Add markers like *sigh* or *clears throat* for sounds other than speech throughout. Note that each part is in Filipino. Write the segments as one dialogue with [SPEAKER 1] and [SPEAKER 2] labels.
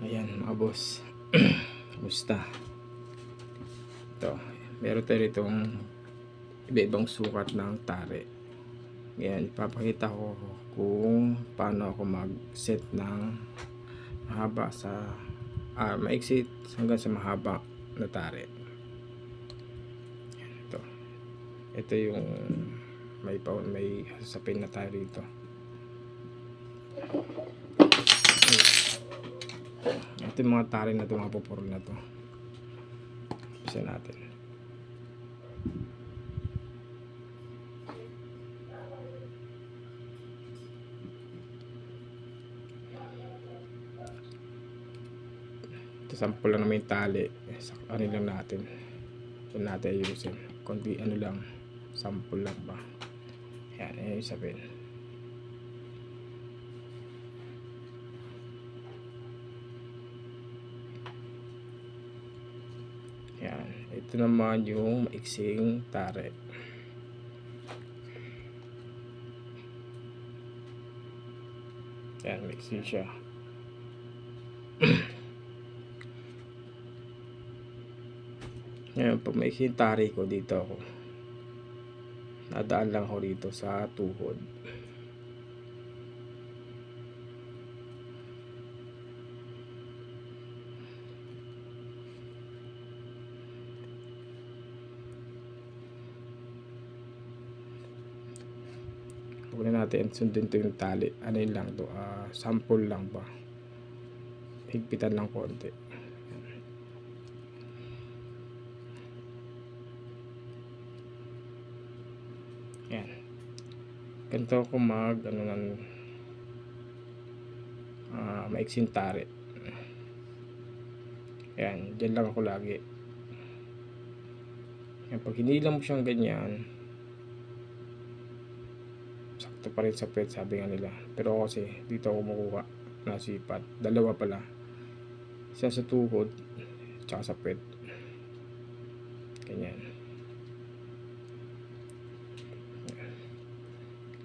[SPEAKER 1] Ayan mga boss. *clears throat* Kumusta? Ito. Meron tayo itong iba-ibang sukat ng tare. Ngayon, ipapakita ko kung paano ako mag-set ng mahaba sa ah, maiksi hanggang sa mahaba na tare. Ayan, Ito. Ito yung may pa may sapin na tayo rito. Ito yung mga tari na ito, mga pupurol na to. Isa natin. Ito sample lang naman yung tali. Ano lang natin. Ito natin ayusin. Kundi ano lang. Sample lang ba. Yan, yung sabihin. Yan. Ito naman yung maiksing tare. Yan, maiksi siya. *clears throat* Ngayon, pag maiksing tare ko dito ako. Nadaan lang ako rito sa tuhod. Huwag na natin sundin to yung tali. Ano yun lang to? ah, sample lang ba? Higpitan lang konti. Yan. Ganito ako mag ano ng ah, maiksing tari. Yan, dyan lang ako lagi. Yan, pag hinilang mo siyang ganyan, sakto pa rin sa pet, sabi nga nila. Pero ako kasi, dito ako makuha na sipat. Dalawa pala. Isa sa tuhod, tsaka sa pet. Ganyan.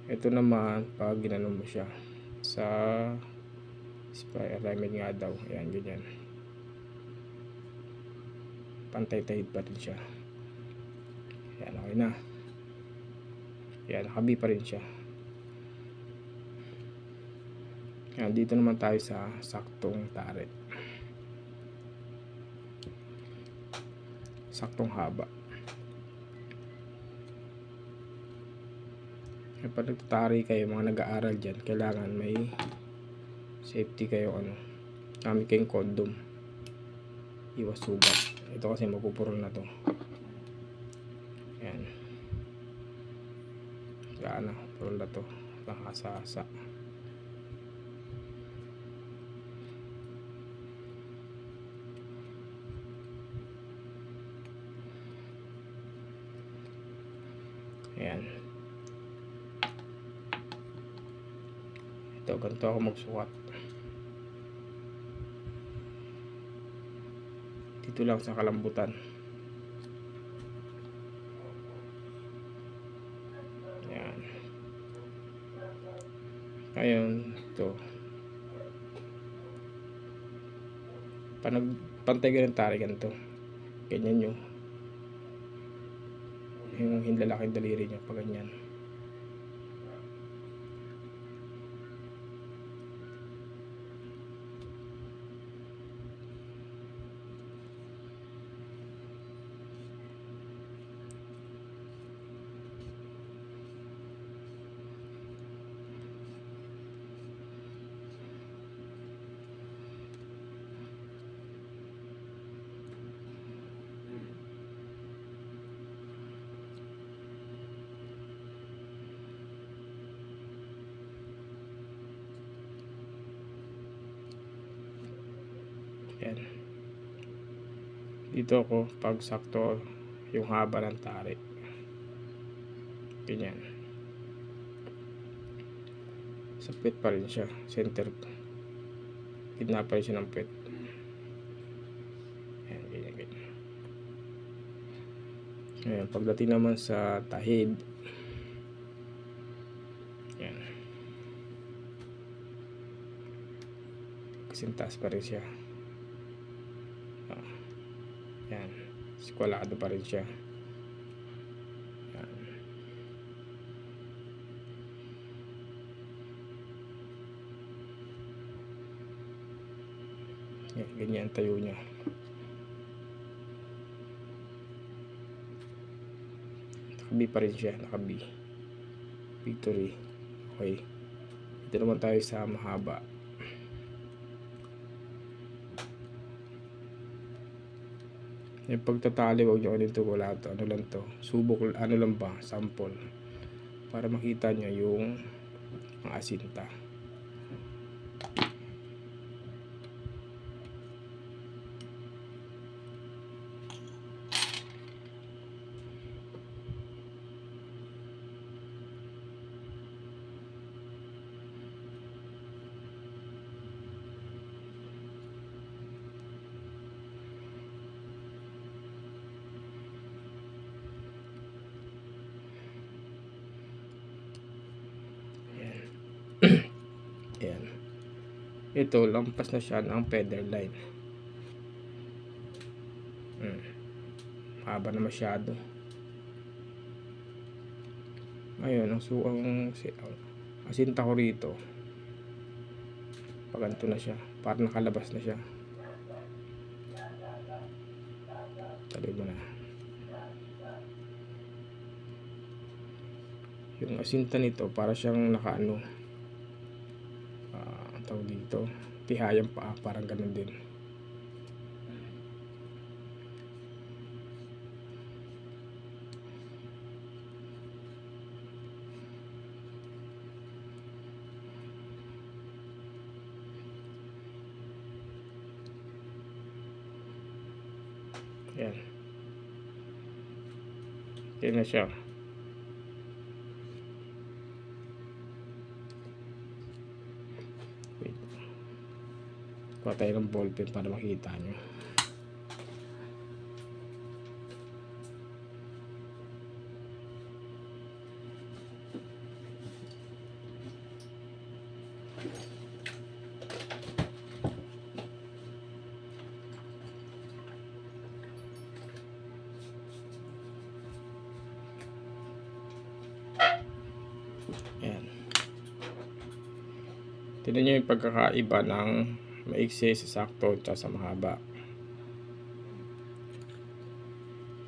[SPEAKER 1] Ito naman, pag ginano mo siya sa spy alignment nga daw. Ayan, ganyan. Pantay-tahid pa rin siya. Ayan, okay na. Ayan, nakabi pa rin siya. Ayan, dito naman tayo sa saktong tare. Saktong haba. Kapag nagtatari kayo, mga nag-aaral dyan, kailangan may safety kayo, ano, gamit kayong condom. Iwas sugat. Ito kasi mapupurol na to. Ayan. Gaano, purol na to. Nakasasa. Ayan. Ito, ganito ako magsukat. Dito lang sa kalambutan. Ayan. Ngayon, ito. Panag, pantay ganun tari ganito. Ganyan yung yung hinlalaking daliri niya pag ganyan. Yan. Dito ako pag sakto yung haba ng tari. Ganyan. Sa pit pa rin siya. Center. Gitna pa rin siya ng pit. Yan, ganyan, ganyan. Ayan, pagdating naman sa tahid. Yan. Kasing taas pa rin siya. Skwalado pa rin siya. Yan. Yan, ganyan tayo niya. Nakabi pa rin siya, nakabi. Victory. Okay. Ito naman tayo sa mahaba. Yung pagtatali, huwag nyo ulit wala to. Ano lang to? Subok, ano lang ba? Sample. Para makita nyo yung ang asinta. Ayan. Ito, lampas na siya ng feather line. Hmm. Haba na masyado. Ngayon, ang su ang, si, ang asinta ko rito. Paganto na siya. Para nakalabas na siya. Tali mo na. Yung asinta nito, para siyang nakaano ang dito tihayang paa parang ganun din. Yan yan na siya Kuha tayo ng ballpen para makita nyo. Ayan. Tignan nyo yung pagkakaiba ng maiksi sa sakto at sa mahaba.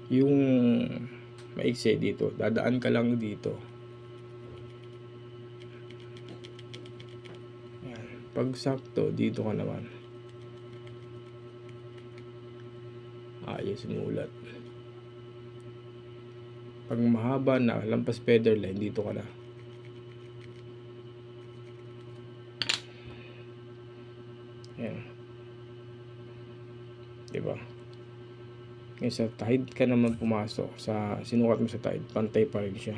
[SPEAKER 1] Yung maiksi dito, dadaan ka lang dito. Ayan. Pag sakto, dito ka naman. Ayos umulat. Pag mahaba na, lampas feather line, dito ka na. Ayan. Diba? Ngayon sa tide ka naman pumasok. Sa sinukat mo sa tide, pantay pa rin siya.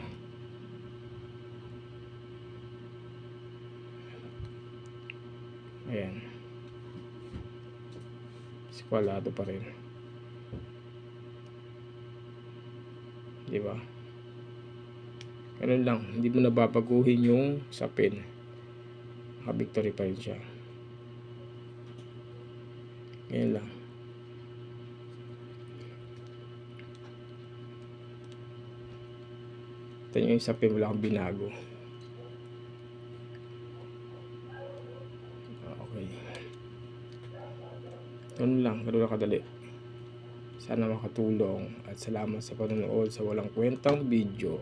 [SPEAKER 1] Ayan. Skwalado pa rin. Diba? Ganun lang. Hindi mo nababaguhin yung sapin. Naka-victory pa rin siya. Ngayon lang. Ito yung sapin wala akong binago. Okay. Ganun lang. Ganun lang kadali. Sana makatulong at salamat sa panonood sa walang kwentang video.